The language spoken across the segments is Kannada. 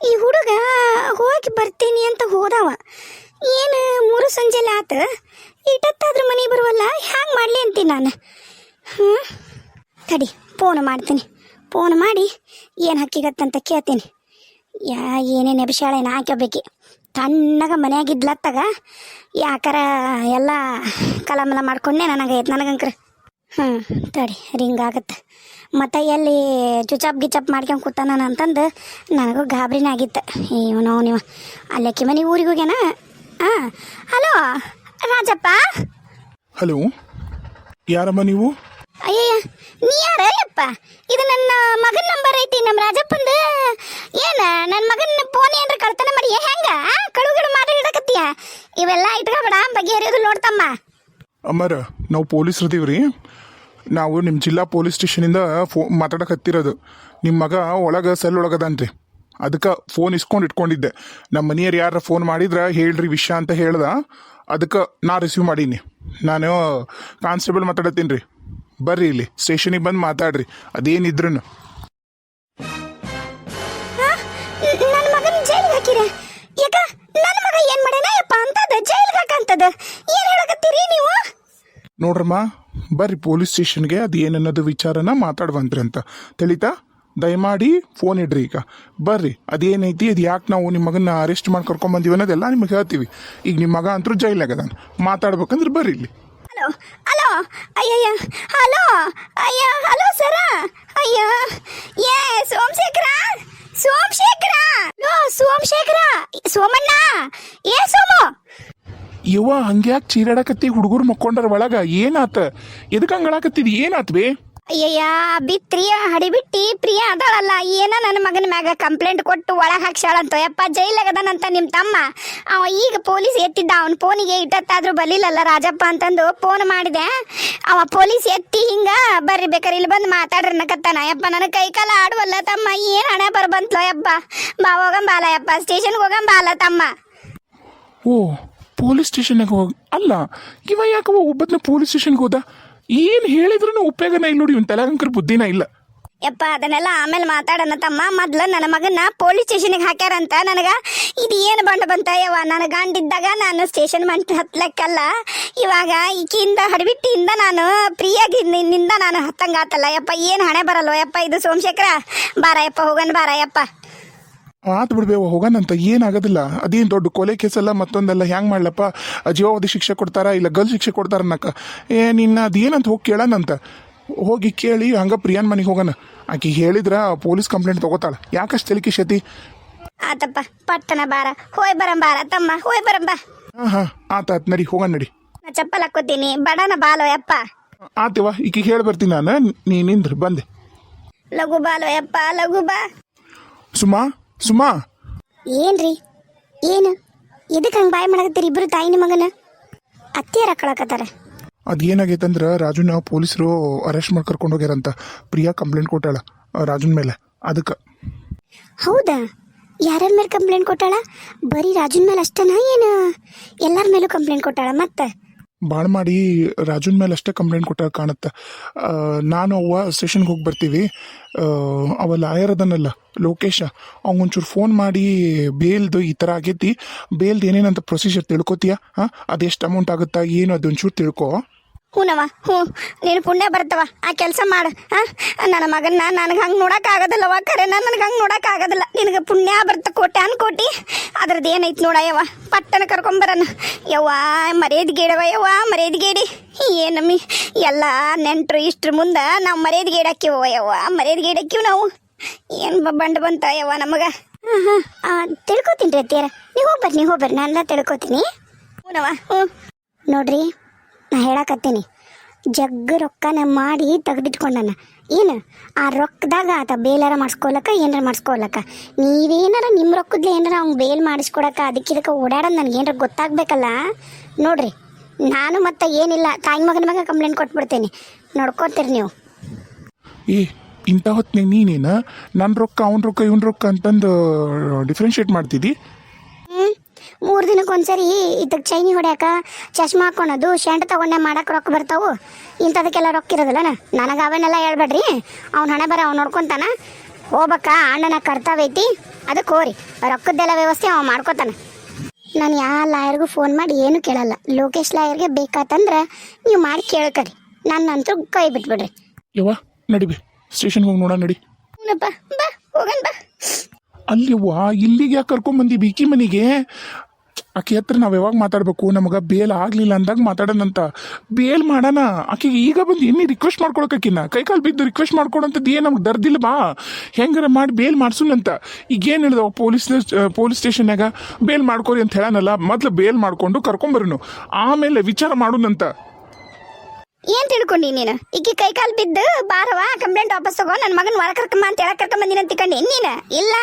ಈ ಹುಡುಗ ಹೋಗಿ ಬರ್ತೀನಿ ಅಂತ ಹೋದವ. ಏನು ಮೂರು ಸಂಜೆಲ್ಲ ಆತ? ಇಟ್ಟತ್ತಾದ್ರೂ ಮನೆ ಬರುವಲ್ಲ, ಹ್ಯಾಂಗೆ ಮಾಡಲಿ ಅಂತೀನಿ ನಾನು? ಹ್ಞೂ ತಡಿ ಫೋನ್ ಮಾಡ್ತೀನಿ. ಫೋನ್ ಮಾಡಿ ಏನು ಹಕ್ಕಿಗತ್ತಂತ ಕೇಳ್ತೀನಿ. ಯಾ, ಏನೇನು ಅಭಿಷಾಳೇನು ಹಾಕೋಬೇಕಿ ತಣ್ಣಗ ಮನೆಯಾಗಿದ್ಲತ್ತಾಗ ಯಾಕಾರ ಎಲ್ಲ ಕಲಮಲ ಮಾಡ್ಕೊಂಡೆ ನನಗೆ ನನಗಂಕ್ರ? ಹ್ಞೂ ತಡಿ ರಿಂಗ್ ಆಗತ್ತೆ ಮತ್ತು ಎಲ್ಲಿ ಚುಚಾಪ್ ಗಿಚಪ್ ಮಾಡ್ಕೊಂಡು ಕೂತಾನ ಅಂತಂದು ನನಗೂ ಗಾಬರಿನೇ ಆಗಿತ್ತು. ಇವನು ನೀವು ಅಲ್ಲೇ ಮನೆ ಊರಿಗೆ ಹೋಗ್ಯಾನ? ಹಾಂ ಹಲೋ ರಾಜಪ್ಪ? ಹಲೋ ಯಾರಮ್ಮ ನೀವು? ಅಯ್ಯಯ್ಯ ನೀ ಯಾರಲ್ಲಪ್ಪ ಇದು ನನ್ನ ಮಗನ ನಂಬರ್ ಐತಿ ನಮ್ಮ ರಾಜಪ್ಪಂದು. ಏನ ನನ್ನ ಮಗನ ಫೋನ್ ಏನ್ರ ಕಳ್ತನ ಮಾಡಿ ಹೆಂಗ? ಕಳುಗಡೆ ಮಾತಾಡಕತ್ತೀಯ ಇವೆಲ್ಲ ಇಟ್ಕೊಬೇಡ ಬಗೆಹರಿಯೋದು ನೋಡ್ತಮ್ಮ. ಅಮ್ಮರ ನಾವು ಪೊಲೀಸ್ರು ಇದೀವ್ರಿ ನಾವು ನಿಮ್ಮ ಜಿಲ್ಲಾ ಪೊಲೀಸ್ ಸ್ಟೇಷನಿಂದ ಫೋ ಮಾತಾಡಕ್ಕೆ ಹತ್ತಿರೋದು ನಿಮ್ಮ ಮಗ ಒಳಗೆ ಸೆಲ್ ಒಳಗದಂತೆ ಅದಕ್ಕೆ ಫೋನ್ ಇಸ್ಕೊಂಡು ಇಟ್ಕೊಂಡಿದ್ದೆ. ನಮ್ಮ ಮನೆಯವ್ರು ಯಾರ ಫೋನ್ ಮಾಡಿದ್ರೆ ಹೇಳ್ರಿ ವಿಷಯ ಅಂತ ಹೇಳ್ದ. ಅದಕ್ಕೆ ನಾ ರಿಸೀವ್ ಮಾಡೀನಿ. ನಾನು ಕಾನ್ಸ್ಟೇಬಲ್ ಮಾತಾಡತ್ತೀನಿ ರೀ. ಬರ್ರಿ ಇಲ್ಲಿ ಸ್ಟೇಷನಿಗೆ ಬಂದು ಮಾತಾಡ್ರಿ. ಅದೇನಿದ್ರು ನೋಡ್ರಮ್ಮ ಬರ್ರಿ ಪೊಲೀಸ್ ಸ್ಟೇಷನ್ಗೆ ಅದು ಏನನ್ನೋದು ವಿಚಾರನ ಮಾತಾಡ್ವಂತ್ರಿ ಅಂತ. ತಿಳಿತಾ ದಯಮಾಡಿ ಫೋನ್ ಇಡ್ರಿ ಈಗ. ಬರ್ರಿ, ಅದೇನೈತಿ, ಅದು ಯಾಕೆ ನಾವು ನಿಮ್ಮ ಮಗನ ಅರೆಸ್ಟ್ ಮಾಡಿ ಕರ್ಕೊಂಬಂದೀವಿ ಅನ್ನೋದೆಲ್ಲ ನಿಮಗೆ ಹೇಳ್ತೀವಿ. ಈಗ ನಿಮ್ಮ ಮಗ ಅಂತೂ ಜೈಲಾಗದಾನ ಮಾತಾಡ್ಬೇಕಂದ್ರೆ ಬರ್ರಿ ಇಲ್ಲಿ. ಹಲೋ ಹಲೋ, ಅಯ್ಯಯ್ಯ, ಹಲೋ, ಅಯ್ಯ, ಹಲೋ ಸರ, ಅಯ್ಯ, ಏ, ಸೋಮಶೇಖರ ಸೋಮಶೇಖರ ಸೋಮಶೇಖರ, ಸೋಮಣ್ಣ, ಏ, ಸೋಮು. ಇವ ಹಂಗ್ಯಾಕೆ ಚೀರಾಡಕತ್ತಿ ಹುಡುಗರು ಮಕ್ಕೊಂಡರ ಒಳಗ? ಏನಾತ? ಎದಕ್ಕೆ ಹಂಗಳಾಕತ್ತಿದ್ ಏನಾತ್ ಬೇ? ಅಯ್ಯಯ್ಯ ಬಿತ್ರಿಯ ಹಡಿಬಿಟ್ಟಿ. ಪ್ರಿಯ ಅದಾಳಲ್ಲ ಏನ ನನ್ನ ಮಗನ ಮ್ಯಾಗ ಕಂಪ್ಲೇಂಟ್ ಕೊಟ್ಟು ಒಳಗೆ ಹಾಕ್ಸಾಳಂತ ಯಪ್ಪ ಜೈಲಾಗದಾನಂತ ನಿಮ್ಮ ತಮ್ಮ? ಅವ ಈಗ ಪೊಲೀಸ್ ಎತ್ತಿದ್ದ ಅವನ ಫೋನಿಗೆ ಇಟ್ಟತ್ತಾದ್ರೂ ಬಲಿಲ್ಲಲ್ಲ ರಾಜಪ್ಪ ಅಂತಂದು ಫೋನ್ ಮಾಡಿದೆ. ಅವ ಪೊಲೀಸ್ ಎತ್ತಿ ಹಿಂಗ ಬರ್ರಿ ಬೇಕಾರೆ ಇಲ್ಲಿ ಬಂದು ಮಾತಾಡ್ರಿ ನಕತ್ತಾನ ಯಪ್ಪ ನನ್ನ ಕೈ ಕಾಲ ಆಡುವಲ್ಲ ತಮ್ಮ ಏನು ಹಣೆ ಬರ್ಬಂತ್ಲೋ ಯಪ್ಪ? ಬಾ ಹೋಗಂಬಾಲ ಯಪ್ಪ ಸ್ಟೇಷನ್ಗೆ ಹೋಗಂಬಾಲ ತಮ್ಮ. ಓ ಪೊಲೀಸ್ ಸ್ಟೇಷನ್ಗೆ ಹೋಗಿ ಅಲ್ಲ, ಇವ ಯಾಕವ ಒಬ್ಬದ್ನ ಪೊಲೀಸ್ ಸ್ಟೇಷನ್ಗೆ ಹೋದ? ಏನು ಹೇಳಿದ್ರು ಉಪಯೋಗನ ಇಲ್ಲ ನೋಡಿ, ಇವ್ನ ತಲೆಗಂಕರ ಬುದ್ಧಿನ ಇಲ್ಲ. ಯಪ್ಪ, ಅದನ್ನೆಲ್ಲ ಆಮೇಲೆ ಮಾತಾಡೋಣ ತಮ್ಮ. ಮೊದ್ಲು ನನ್ನ ಮಗನ ಪೊಲೀಸ್ ಸ್ಟೇಷನ್ಗೆ ಹಾಕ್ಯಾರಂತ. ನನಗ ಇದು ಏನು ಬಂಡ ಬಂತ ಯವ ನನ್ನ ಗಂಡಿದ್ದಾಗ ನಾನು ಸ್ಟೇಷನ್ ಮಂಟ್ ಹತ್ಲಕ್ಕಲ್ಲ. ಇವಾಗ ಈಕಿಯಿಂದ ಹಡಬಿಟ್ಟಿಯಿಂದ ನಾನು ಫ್ರೀಯಾಗಿ ನಿನ್ನಿಂದ ನಾನು ಹತ್ತಂಗಾತಲ್ಲ. ಯಪ್ಪ, ಏನು ಹಣೆ ಬರಲ್ವ? ಯಪ್ಪ, ಇದು ಸೋಮಶೇಖರ? ಬಾರ ಯಪ್ಪ ಹೋಗನ್ ಬಾರ ಯಪ್ಪ ಆತ್ ಬಿಡ್ಬೇವು ಹೋಗೋಣಂತ ಏನಾಗೋದಿಲ್ಲ. ಅದೇನು ದೊಡ್ಡ ಕೊಲೆ ಕೇಸಲ್ಲ ಮತ್ತೊಂದೆಲ್ಲ ಹ್ಯಾಂಗ್ ಮಾಡ್ಲಪ್ಪ? ಜೀವಾವಧಿ ಶಿಕ್ಷೆ ಕೊಡ್ತಾರ ಇಲ್ಲ ಗಲ್ ಶಿಕ್ಷೆ ಕೊಡ್ತಾರ ಅನ್ನಕ? ಏ ನಿನ್ನ ಅದೇನಂತ ಹೋಗಿ ಕೇಳೋಣಂತ ಹೋಗಿ ಕೇಳಿ ಹಂಗ ಪ್ರಿಯಾನ್ ಮನೆಗೆ ಹೋಗೋಣ ಆಕಿ ಹೇಳಿದ್ರ ಪೊಲೀಸ್ ಕಂಪ್ಲೇಂಟ್ ತಗೋತಾಳ. ಯಾಕಷ್ಟು ತಲಿಕೆ ಶತಿ? ಆತಪ್ಪ ಪಟ್ಟಣ ಬಾರ. ಹೋಯ್ ಬರಂ ಬಾರ ತಮ್ಮ. ಹೋಯ್ ಬರಂ ಬಾ. ಹಾಂ ಹಾಂ. ಆತ ಆತ್ ನಡಿ ಹೋಗೋಣ ನಡಿ. ನಾ ಚಪ್ಪಲ್ ಹಾಕೋತೀನಿ ಬಡನ ಬಾಲೋ ಯಪ್ಪ ಆತಿವ ಈಕಿಗೆ ಹೇಳಿ ಬರ್ತೀನಿ ನಾನು. ನೀ ನಿಂದ್ರ ಬಂದೆ. ಲಘು ಬಾಲೋ ಯಪ್ಪ ಲಘು ಬಾ. ಸುಮಾ? ಸುಮಾ. ಏನ್ರಿ? ಏನು? ಎದಕ್ಕೆ ಹಂಗ ಬಾಯ್ ಮಾಡಕತ್ತೀರಿ ಇಬ್ರು ತಾಯಿನ ಮಗನ? ಅತ್ತಿಯರ ಕಳಕತ್ತಾರ. ಏನಾಗೈತಂದ್ರೆ ರಾಜುನ ಪೊಲೀಸರು ಅರೆಸ್ಟ್ ಮಾಡಿ ಕರ್ಕೊಂಡು ಹೋಗ್ಯಾರಂತ. ಪ್ರಿಯಾ ಕಂಪ್ಲೇಂಟ್ ಕೊಟ್ಟಾಳ ಆ ರಾಜುನ್ ಮೇಲೆ. ಅದಕ್ಕೆ. ಹೌದಾ? ಯಾರ್ಯಾರ ಮೇಲೆ ಕಂಪ್ಲೇಂಟ್ ಕೊಟ್ಟಾಳ? ಬರೀ ರಾಜುನ್ ಮೇಲೆ ಅಷ್ಟನಾ ಏನು? ಎಲ್ಲರ ಮೇಲೂ ಕಂಪ್ಲೇಂಟ್ ಕೊಟ್ಟಾಳ ಮತ್ತೆ? ಭಾಳ ಮಾಡಿ ರಾಜುನ್ ಮೇಲೆ ಅಷ್ಟೇ ಕಂಪ್ಲೇಂಟ್ ಕೊಟ್ಟಾಗ ಕಾಣುತ್ತೆ. ನಾನು ಅವ್ವ ಸ್ಟೇಷನ್ಗೆ ಹೋಗಿ ಬರ್ತೀವಿ ಅವ ಲಾಯರ್ ಅದನ್ನಲ್ಲ ಲೋಕೇಶ. ಅವಂಗೊಂಚೂರು ಫೋನ್ ಮಾಡಿ ಬೇಲ್ದು ಈ ಥರ ಆಗೈತಿ. ಬೇಲ್ದು ಏನೇನಂತ ಪ್ರೊಸೀಜರ್ ತಿಳ್ಕೊತೀಯ? ಹಾಂ? ಅದೆಷ್ಟು ಅಮೌಂಟ್ ಆಗುತ್ತಾ? ಏನು ಅದೊಂಚೂರು ತಿಳ್ಕೊ. ಹ್ಞೂನವ ಹ್ಞೂ. ನೀನು ಪುಣ್ಯ ಬರ್ತವ ಆ ಕೆಲಸ ಮಾಡು ಹಾಂ ನನ್ನ ಮಗನ್ನ ನನಗೆ ಹಂಗೆ ನೋಡೋಕ್ಕಾಗೋದಿಲ್ಲವ ಖರೆ ನನಗೆ ಹಂಗೆ ನೋಡೋಕ್ಕಾಗೋದಿಲ್ಲ. ನಿನಗೆ ಪುಣ್ಯ ಬರ್ತ ಕೋಟಿ. ಅನ್ಕೋಟಿ ಅದ್ರದ್ದು ಏನೈತೆ ನೋಡಯ್ಯವ ಪಟ್ಟನ ಕರ್ಕೊಂಬರನ ಯವ್ವ ಮರ್ಯಾದೆಗೇಡವ ಯವ್ವ ಮರ್ಯಾದೆಗೇಡಿ ಏನಮ್ಮಿ ಎಲ್ಲ ನೆಂಟರು ಇಷ್ಟ್ರ ಮುಂದೆ ನಾವು ಮರ್ಯಾದೆಗೇಡಕ್ಕಿವ ಯವ್ವ. ಮರ್ಯಾದೆಗೇಡಕ್ಕಿವ್ ನಾವು. ಏನು ಬಂಡ ಬಂತ ಯವ್ವ ನಮಗೆ? ಹಾಂ ಹಾಂ ತಿಳ್ಕೊತೀನಿ ರೀ ಅತ್ತಿಯರ. ನೀವು ಹೋಗ್ಬರ್ರಿ ನೀವು ಹೋಗ್ಬರ್ರಿ ನಾನೆಲ್ಲ ತಿಳ್ಕೊತೀನಿ. ಹ್ಞೂನವ ಹ್ಞೂ. ನೋಡ್ರಿ ನಾ ಹೇಳಕತ್ತೀನಿ. ಜಗ್ಗ ರೊಕ್ಕನ ಮಾಡಿ ತೆಗೆದಿಟ್ಕೊಂಡನ. ಏನು? ಆ ರೊಕ್ಕದಾಗ ಆತ ಬೇಲಾರ ಮಾಡಿಸ್ಕೊಳಕ ಏನಾರ ಮಾಡಿಸ್ಕೊಳಕ ನೀವೇನಾರ ನಿಮ್ಮ ರೊಕ್ಕದ್ಲೆ ಏನಾರ ಅವ್ನು ಬೇಲ್ ಮಾಡಿಸ್ಕೊಡಕ್ಕ ಅದಕ್ಕೆ ಇದಕ್ಕೆ ಓಡಾಡೋದು ನನಗೆ ಏನಾರ ಗೊತ್ತಾಗಬೇಕಲ್ಲ? ನೋಡ್ರಿ, ನಾನು ಮತ್ತೆ ಏನಿಲ್ಲ, ತಾಯಿ ಮಗನ ಮಗ ಕಂಪ್ಲೇಂಟ್ ಕೊಟ್ಬಿಡ್ತೀನಿ. ನೋಡ್ಕೋತೀರಿ ನೀವು. ಏ ಇಂಥ ಹೊತ್ತಿನಾಗ ನೀನೇನ? ನನ್ನ ರೊಕ್ಕ ಅವ್ನ ರೊಕ್ಕ, ಇವನ್ ರೊಕ್ಕ ಅಂತಂದು ಡಿಫ್ರೆನ್ಷಿಯೇಟ್ ಮಾಡ್ತಿದ್ದಿ? ಮೂರು ದಿನಕ್ಕೆ ಒಂದ್ಸರಿ ಇದಕ್ಕೆ ಚೈನಿ ಹೊಡ್ಯಾಕ ಚಶ್ಮಾ ಹಾಕೊಳೋದು ಶೆಂಟ್ ತಗೊಂಡೆ ಮಾಡಕ್ಕೆ ರೊಕ್ಕ ಬರ್ತಾವು. ಇಂಥದಕ್ಕೆಲ್ಲ ರೊಕ್ಕ ಇರೋದಿಲ್ಲನ ನನಗೆ ಅವನ್ನೆಲ್ಲ ಹೇಳ್ಬೇಡ್ರಿ. ಅವ್ನ ಹಣೆ ಬರ ಅವ್ನು ನೋಡ್ಕೊಂತಾನ. ಹೋಗ್ಬೇಕಾ ಅಣ್ಣನ ಕರ್ತವ್ಯ ಐತಿ. ಅದಕ್ಕೆ ಹೋರಿ ರೊಕ್ಕದ್ದೆಲ್ಲ ವ್ಯವಸ್ಥೆ ಅವ ಮಾಡ್ಕೊತಾನೆ. ನಾನು ಯಾವ ಲಾಯರ್ಗೂ ಫೋನ್ ಮಾಡಿ ಏನು ಕೇಳಲ್ಲ. ಲೋಕೇಶ್ ಲಾಯರ್ಗೆ ಬೇಕಾತಂದ್ರೆ ನೀವು ಮಾಡಿ ಕೇಳ್ಕರಿ. ನನ್ನಂತೂ ಕೈ ಬಿಟ್ಬಿಡ್ರಿ. ಯವ್ವ ನಡಿಬಿ ಸ್ಟೇಷನ್ ಹೋಗಿ ನೋಡ ನಡಿ. ಹ್ಞೂನಪ್ಪ ಬಾ ಹೋಗನ್ ಬಾ. ಅಲ್ಲಿ ವಾ ಇಲ್ಲಿಗೆ ಯಾಕೆ ಕರ್ಕೊಂಬಂದಿ ಬಿಕಿ ಮನೆಗೆ? ಆಕೆ ಹತ್ರ ನಾವು ಯಾವಾಗ ಮಾತಾಡ್ಬೇಕು? ನಮಗೆ ಬೇಲ್ ಆಗಲಿಲ್ಲ ಅಂದಾಗ ಮಾತಾಡೋಣಂತ. ಬೇಲ್ ಮಾಡೋಣ. ಆಕೆಗೆ ಈಗ ಬಂದು ಇನ್ನಿ ರಿಕ್ವೆಸ್ಟ್ ಮಾಡ್ಕೊಳಕಿನ್ನ ಕೈಕಾಲು ಬಿದ್ದು ರಿಕ್ವೆಸ್ಟ್ ಮಾಡ್ಕೊಡಂಥದ್ದು ಏನು ನಮ್ಗೆ ದರ್ದಿಲ್ಲ ಬಾ ಹೆಂಗಾರ ಮಾಡಿ ಬೇಲ್ ಮಾಡ್ಸುನಂತ ಈಗ ಏನು ಹೇಳಿದವ ಪೊಲೀಸ್ ಪೊಲೀಸ್ ಸ್ಟೇಷನ್ಯಾಗ ಬೇಲ್ ಮಾಡ್ಕೊರಿ ಅಂತ ಹೇಳನಲ್ಲ. ಮೊದ್ಲು ಬೇಲ್ ಮಾಡ್ಕೊಂಡು ಕರ್ಕೊಂಬರ್ನು. ಆಮೇಲೆ ವಿಚಾರ ಮಾಡೋಣಂತ. ಏನ್ ತಿಳ್ಕೊಂಡಿ ನೀನು? ಈಕಿ ಕೈ ಕಾಲು ಬಿದ್ದು ಬಾರವ ಕಂಪ್ಲೇಂಟ್ ವಾಪಸ್ ತಗೋ ನನ್ನ ಮಗನ ಒಳ ಕರ್ಕೊಂಬ ಅಂತ ಹೇಳಕ್ ಕರ್ಕೊಂಡ್ ಬಂದಿನ ತಿಳ್ಕೊಂಡಿ. ನೀನು? ಇಲ್ಲ.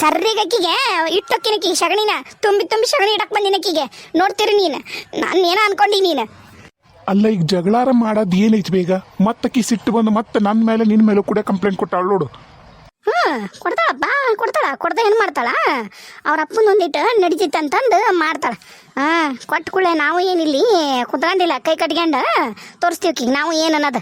ಸರ್ರಿಗಕ್ಕಿಗೆ ಇಟ್ಟೊಕ್ಕಿನಕಿ ಶಗಣಿನ. ತುಂಬಿ ತುಂಬಿ ಶಗಣಿ ಇಡಕ್ ಬಂದಿನಕ್ಕಿಗೆ ನೋಡ್ತೀರಿ ನೀನು. ನಾನು ಏನ ಅನ್ಕೊಂಡಿ ನೀನು? ಅಲ್ಲ, ಈಗ ಜಗಳಾರ ಮಾಡೋದು ಏನೈತಿ ಬೇಗ? ಮತ್ತಕ್ಕಿ ಸಿಟ್ಟು ಬಂದು ಮತ್ತೆ ನನ್ನ ಮೇಲೆ ನಿನ್ನ ಮೇಲೆ ಕೂಡ ಕಂಪ್ಲೇಂಟ್ ಕೊಟ್ಟಾಳು ನೋಡು. ಹ್ಮ್, ಕೊಡ್ತಾಳ, ಬಾ, ಕೊಡ್ತಾಳ, ಕೊಡ್ದ ಏನು ಮಾಡ್ತಾಳ. ಅವ್ರ ಅಪ್ಪನ ಒಂದಿಟ್ಟು ನಡೀತಿತ್ತು ಅಂತಂದು ಮಾಡ್ತಾಳ. ಹಾ, ಕೊಟ್ಟ ಕೂಡಲೇ ನಾವು ಏನಿಲ್ಲಿ ಕುತ್ಕೊಂಡಿಲ್ಲ, ಕೈ ಕಟ್ಕೊಂಡ ತೋರಿಸ್ತೀವಿ ಈಗ ನಾವು ಏನು ಅನ್ನೋದು.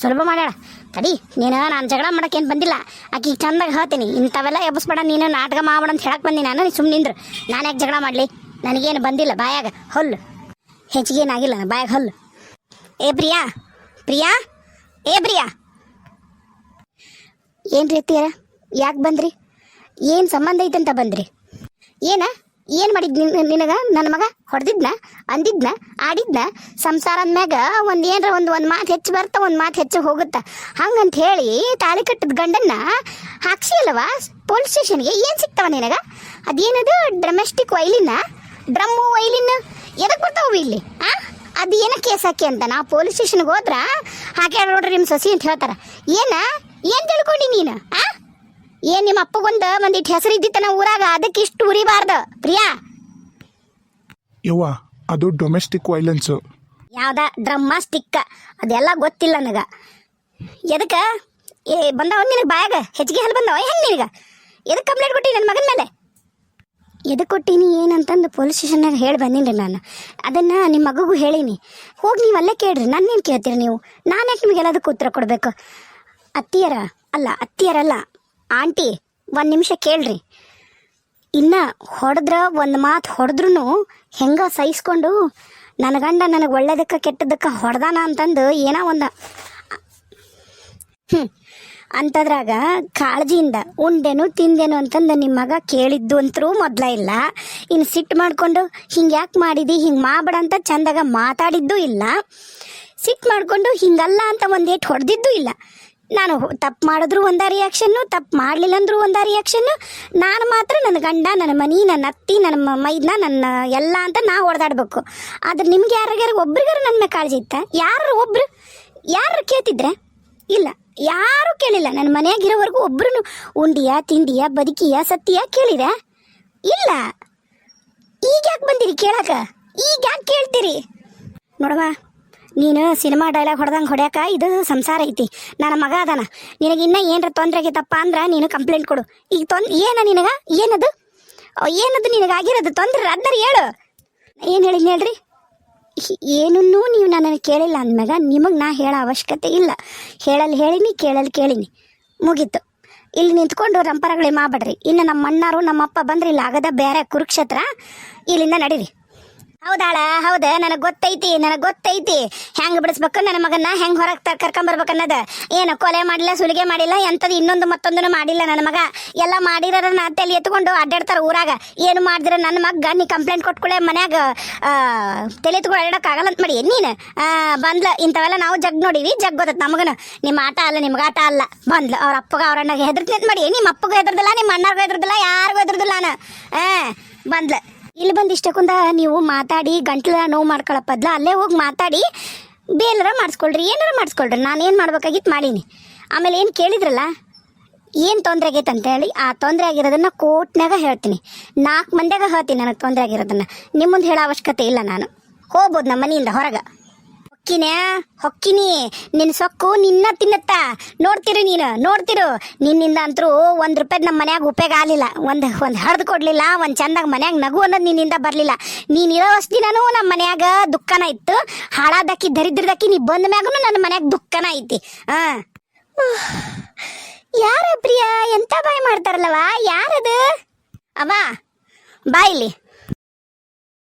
ಸುಲಭ ಮಾಡ್ಯಾಳ. ತಡಿ, ನೀನು ನಾನು ಜಗಳ ಮಾಡಕ್ಕೆ ಏನು ಬಂದಿಲ್ಲ. ಆಕಿ ಚಂದಾಗ ಹೇಳ್ತೀನಿ, ಇಂಥವೆಲ್ಲ ಎಬ್ಬಿಸ್ಬೇಡ, ನೀನು ನಾಟಕ ಮಾಡ್ಬೇಡ ಅಂತ ಹೇಳಕ್ ಬಂದಿ ನಾನು ಸುಮ್ಮನೆ ನಿಂದ್ರು. ನಾನು ಯಾಕೆ ಜಗಳ ಮಾಡಲಿ? ನನಗೇನು ಬಂದಿಲ್ಲ, ಬಾಯಾಗ ಹೊಲ್ಲು. ಹೆಚ್ಚಿಗೆ ಏನಾಗಿಲ್ಲ ಬಾಯಾಗ ಹೊಲ್ಲು. ಏ ಪ್ರಿಯಾ ಪ್ರಿಯಾ, ಏ ಪ್ರಿಯಾ. ಏನ್ ರೀತಿಯರ ಯಾಕೆ ಬಂದ್ರಿ? ಏನು ಸಂಬಂಧ ಐತಂತ ಬಂದ್ರಿ? ಏನ? ಏನು ಮಾಡಿದ್ ನಿನ್ ನಿನಗ? ನನ್ನ ಮಗ? ಹೊಡೆದಿದ್ನ? ಅಂದಿದ್ನ? ಆಡಿದ್ನ? ಸಂಸಾರ ಅಂದ್ಮ್ಯಾಗ ಒಂದು ಏನರ ಒಂದು ಒಂದು ಮಾತು ಹೆಚ್ಚು ಬರ್ತಾ, ಒಂದು ಮಾತು ಹೆಚ್ಚು ಹೋಗುತ್ತಾ. ಹಂಗಂತ ಹೇಳಿ ತಾಳಿ ಕಟ್ಟಿದ ಗಂಡನ್ನ ಹಾಕ್ಸಿ ಅಲ್ವಾ ಪೊಲೀಸ್ ಸ್ಟೇಷನ್ಗೆ ಏನು ಸಿಗ್ತಾವ ನಿನಗ? ಅದೇನದು ಡ್ರಮೆಸ್ಟಿಕ್ ವೈಲಿನ ಡ್ರಮ್ಮು ವೈಲಿನ್ ಎದಕ್ಕೆ ಬರ್ತಾವು ಇಲ್ಲಿ? ಆ? ಅದು ಏನ ಕೇಸ್ ಹಾಕಿ ಅಂತ? ನಾವು ಪೊಲೀಸ್ ಸ್ಟೇಷನ್ಗೆ ಹೋದ್ರ ಹಾಕ್ಯಾರ ನೋಡ್ರಿ ನಿಮ್ಮ ಸಸಿ ಅಂತ ಹೇಳ್ತಾರ. ಏನ? ಏನ್ ತಿಳ್ಕೊಂಡಿ ನೀನು ಆ? ಏನ್ ನಿಮ್ಮ ಅಪ್ಪಗೊಂದು ಒಂದಿಟ್ಟು ಹೆಸರು ಇದ್ದಿತ್ತನ ಊರಾಗ? ಅದಕ್ಕೆ ಇಷ್ಟು ಉರಿಬಾರ್ದ ಪ್ರಿಯಾ? ಯವ್ವ ಅದು ಡೊಮೆಸ್ಟಿಕ್ ವೈಲೆನ್ಸ್ ಯಾವ್ದ? ಡ್ರಮ್ಮ ಸ್ಟಿಕ್ಕ ಅದೆಲ್ಲ ಗೊತ್ತಿಲ್ಲ ನನಗ. ಎದಕ್ಕ? ಏ ಬಂದವ ನಿನಗೆ ಬಾಯಾಗ? ಹೆಚ್ಚಿಗೆ ಹಲ್ ಬಂದವ? ಹೆಂಗ್ ನಿನಗ? ಎದಕ್ಕೆ ಕಂಪ್ಲೇಂಟ್ ಕೊಟ್ಟಿ ನನ್ನ ಮಗನ ಮೇಲೆ? ಎದಕ್ಕೆ ಕೊಟ್ಟೀನಿ ಏನಂತಂದು ಪೊಲೀಸ್ ಸ್ಟೇಷನ್ನಾಗ ಹೇಳಿ ಬಂದೀನಿ ನಾನು. ಅದನ್ನು ನಿಮ್ಮ ಮಗುಗೂ ಹೇಳೀನಿ. ಹೋಗಿ ನೀವು ಅಲ್ಲೇ ಕೇಳ್ರಿ ನನ್ನೇನು ಕೇಳ್ತೀರಿ ನೀವು? ನಾನು ಯಾಕೆ ನಿಮಗೆ ಎಲ್ಲದಕ್ಕೂ ಉತ್ತರ ಕೊಡಬೇಕು? ಅತ್ತಿಯರ, ಅಲ್ಲ, ಅತ್ತಿಯರಲ್ಲ. ಆಂಟಿ, ಒಂದು ನಿಮಿಷ ಕೇಳ್ರಿ. ಇನ್ನ ಹೊಡೆದ್ರ ಒಂದು ಮಾತು ಹೊಡೆದ್ರೂ ಹೆಂಗ ಸಹಿಸ್ಕೊಂಡು ನನ್ನ ಗಂಡ ನನಗೆ ಒಳ್ಳೇದಕ್ಕೆ ಕೆಟ್ಟದಕ್ಕೆ ಹೊಡೆದಾನ ಅಂತಂದು ಏನೋ ಒಂದು. ಹ್ಞೂ ಅಂಥದ್ರಾಗ ಕಾಳಜಿಯಿಂದ ಉಂಡೆನು ತಿಂದೇನು ಅಂತಂದು ನಿಮ್ಮ ಮಗ ಕೇಳಿದ್ದು ಅಂತರೂ ಮೊದಲ ಇಲ್ಲ. ಇನ್ನು ಸಿಟ್ಟು ಮಾಡಿಕೊಂಡು ಹಿಂಗೆ ಯಾಕೆ ಮಾಡಿದಿ, ಹಿಂಗೆ ಮಾಡಬೇಡ ಅಂತ ಚಂದಾಗ ಮಾತಾಡಿದ್ದೂ ಇಲ್ಲ. ಸಿಟ್ಟು ಮಾಡಿಕೊಂಡು ಹಿಂಗಲ್ಲ ಅಂತ ಒಂದು ಏಟು ಹೊಡೆದಿದ್ದೂ ಇಲ್ಲ. ನಾನು ತಪ್ಪು ಮಾಡಿದ್ರು ಒಂದ ರಿಯಾಕ್ಷನ್ನು ತಪ್ಪು ಮಾಡಲಿಲ್ಲ ಅಂದ್ರೂ ಒಂದ ರಿಯಾಕ್ಷನ್ನು ನಾನು ಮಾತ್ರ ನನ್ನ ಗಂಡ, ನನ್ನ ಮನಿ, ನನ್ನ ಅತ್ತಿ, ನನ್ನ ಮೈದ್ನ, ನನ್ನ ಎಲ್ಲ ಅಂತ ನಾ ಹೊಡೆದಾಡ್ಬೇಕು ಆದ್ರೆ ನಿಮ್ಗೆ ಯಾರಿಗಾರ ಒಬ್ರಿಗಾರ ನನ್ನ ಮೇಲೆ ಕಾಳಜಿ ಇತ್ತ? ಯಾರು ಒಬ್ರು ಯಾರು ಕೇಳ್ತಿದ್ರೆ? ಇಲ್ಲ, ಯಾರು ಕೇಳಿಲ್ಲ. ನನ್ನ ಮನೆಯಾಗಿರೋವರೆಗೂ ಒಬ್ರು ಉಂಡಿಯ, ತಿಂಡಿಯ, ಬದುಕಿಯ, ಸತ್ತಿಯ ಕೇಳಿದೆ ಇಲ್ಲ. ಈಗ ಯಾಕೆ ಬಂದಿರಿ ಕೇಳಕ? ಈಗ ಯಾಕೆ ಕೇಳ್ತೀರಿ? ನೋಡವ ನೀನು ಸಿನಿಮಾ ಡೈಲಾಗ್ ಹೊಡೆದಂಗೆ ಹೊಡ್ಯಾಕ ಇದು ಸಂಸಾರ ಐತಿ. ನನ್ನ ಮಗ ಅದಾನ. ನಿನಗೆ ಇನ್ನೂ ಏನರ ತೊಂದರೆ ಆಗೈತಪ್ಪ ಅಂದ್ರೆ ನೀನು ಕಂಪ್ಲೇಂಟ್ ಕೊಡು. ಈಗ ತೊಂದ್ ಏನ ನಿನಗ? ಏನದು? ಏನದು ನಿನಗಾಗಿರೋದು? ತೊಂದರೆ ಅದನ್ನ ಹೇಳು. ಏನು ಹೇಳಿದ್ನಿ ಹೇಳ್ರಿ? ಏನನ್ನೂ ನೀವು ನನ್ನನ್ನು ಕೇಳಿಲ್ಲ ಅಂದಮ್ಯಾಗ ನಿಮಗೆ ನಾ ಹೇಳೋ ಅವಶ್ಯಕತೆ ಇಲ್ಲ. ಹೇಳಲ್ಲಿ ಹೇಳಿನಿ ಕೇಳಲ್ಲಿ ಕೇಳಿನಿ. ಮುಗೀತು. ಇಲ್ಲಿ ನಿಂತ್ಕೊಂಡು ರಂಪರಗಳೇ ಮಾಡಬೇಡ್ರಿ ಇನ್ನು ನಮ್ಮ ಅಣ್ಣಾರು ನಮ್ಮ ಅಪ್ಪ ಬಂದ್ರೆ ಇಲ್ಲಿ ಆಗದ ಬೇರೆ ಕುರುಕ್ಷೇತ್ರ ಇಲ್ಲಿಂದ ನಡೀರಿ. ಹೌದಾಳ, ಹೌದ, ನನಗೆ ಗೊತ್ತೈತಿ ನನಗೆ ಗೊತ್ತೈತಿ. ಹೆಂಗ್ ಬಿಡಿಸ್ಬೇಕು ನನ್ನ ಮಗನ್ನ, ಹೆಂಗ್ ಹೊರಗೆ ಕರ್ಕೊಂಬರ್ಬೇಕು ಅನ್ನೋದು. ಏನು, ಕೊಲೆ ಮಾಡಿಲ್ಲ, ಸುಲಿಗೆ ಮಾಡಿಲ್ಲ ಎಂತದ್ ಇನ್ನೊಂದು ಮತ್ತೊಂದನ್ನು ಮಾಡಿಲ್ಲ ನನ್ನ ಮಗ. ಎಲ್ಲ ಮಾಡಿರೋರನ್ನ ತಲೆ ಎತ್ಕೊಂಡು ಅಡ್ಡಾಡ್ತಾರ ಊರಾಗ. ಏನು ಮಾಡಿದ್ರ ನನ್ನ ಮಗ, ನೀ ಕಂಪ್ಲೇಂಟ್ ಕೊಟ್ಕೊಳ್ಳೆ ಮನ್ಯಾಗ ತಲೆ ಎತ್ಕೊಂಡು ಅಡ್ಡಾಡಕ್ಕಾಗಲ್ಲ ಅಂತ ಮಾಡಿ. ನೀನು ಬಂದ್ಲ, ಇಂಥವೆಲ್ಲ ನಾವು ಜಗ್ ನೋಡಿವಿ, ಜಗ್ ಗೊತ್ತ ನಮಗನ ನಿಮ್ಮ ಆಟ ಅಲ್ಲ, ನಿಮ್ಗೆ ಆಟ ಅಲ್ಲ. ಬಂದ್ಲ, ಅವ್ರ ಅಪ್ಪಗ ಅವ್ರ ಅಣ್ಣಗೆ ಹೆದರ್ತೀನಿ ಅಂತ ಮಾಡಿ. ನಿಮ್ಮ ಅಪ್ಪಗೂ ಹೆದರ್ದಿಲ್ಲ, ನಿಮ್ಮ ಅಣ್ಣರಿಗೂ ಹೆದರ್ದಿಲ್ಲ, ಯಾರಿಗೂ ಹೆದರ್ದಿಲ್ಲ ನಾನು. ಬಂದ್ಲ. ಇಲ್ಲಿ ಬಂದು ಇಷ್ಟಕ್ಕೊಂದ ನೀವು ಮಾತಾಡಿ, ಗಂಟ್ಲ ನೋವು ಮಾಡ್ಕೊಳ್ಳೋ ಬದ್ಲ ಅಲ್ಲೇ ಹೋಗಿ ಮಾತಾಡಿ, ಬೇಲರ ಮಾಡಿಸ್ಕೊಳ್ರಿ, ಏನಾರ ಮಾಡಿಸ್ಕೊಳ್ರಿ, ನಾನು ಏನು ಮಾಡ್ಬೇಕಾಗಿತ್ತು ಮಾಡೀನಿ. ಆಮೇಲೆ ಏನು ಕೇಳಿದ್ರಲ್ಲ, ಏನು ತೊಂದರೆ ಆಗೈತೆ ಅಂತ ಹೇಳಿ, ಆ ತೊಂದರೆ ಆಗಿರೋದನ್ನು ಕೋರ್ಟ್ನಾಗ ಹೇಳ್ತೀನಿ. ನಾಲ್ಕು ಮಂದಿಯಾಗ ಹೇಳ್ತೀನಿ ನನಗೆ ತೊಂದರೆ ಆಗಿರೋದನ್ನ. ನಿಮ್ಮ ಮುಂದೆ ಹೇಳೋ ಅವಶ್ಯಕತೆ ಇಲ್ಲ ನಾನು. ಹೋಗ್ಬೋದು ನಮ್ಮ ಮನೆಯಿಂದ ಹೊರಗೆ. ಹೊಕ್ಕಿನೇ ಹೊಕ್ಕಿನಿ. ನಿನ್ನ ಸೊಕ್ಕು ನಿನ್ನ ತಿನ್ನತ್ತ. ನೋಡ್ತಿರು ನೀನು, ನೋಡ್ತಿರು. ನಿನ್ನಿಂದ ಅಂತರೂ ಒಂದು ರೂಪಾಯಿ ನಮ್ಮ ಮನ್ಯಾಗ ಉಪಯೋಗ ಆಗಲಿಲ್ಲ. ಒಂದು ಒಂದು ಹರಿದು ಕೊಡಲಿಲ್ಲ, ಒಂದು ಚಂದಾಗ ಮನ್ಯಾಗ ನಗು ಅನ್ನೋದು ನಿನ್ನಿಂದ ಬರಲಿಲ್ಲ. ನೀನು ಇರೋ ಅಷ್ಟು ದಿನನೂ ನಮ್ಮ ಮನ್ಯಾಗ ದುಃಖನ ಇತ್ತು. ಹಾಳಾದಕ್ಕಿ ದರಿದ್ರದಕ್ಕಿ ನೀ ಬಂದ ಮ್ಯಾಗೂ ನನ್ನ ಮನ್ಯಾಗ ದುಃಖನ ಐತಿ. ಹಾಂ ಯಾರ ಪ್ರಿಯಾ? ಎಂತ ಬಾಯ್ ಮಾಡ್ತಾರಲ್ಲವ? ಯಾರದು? ಅವ ಬಾಯ್ಲಿ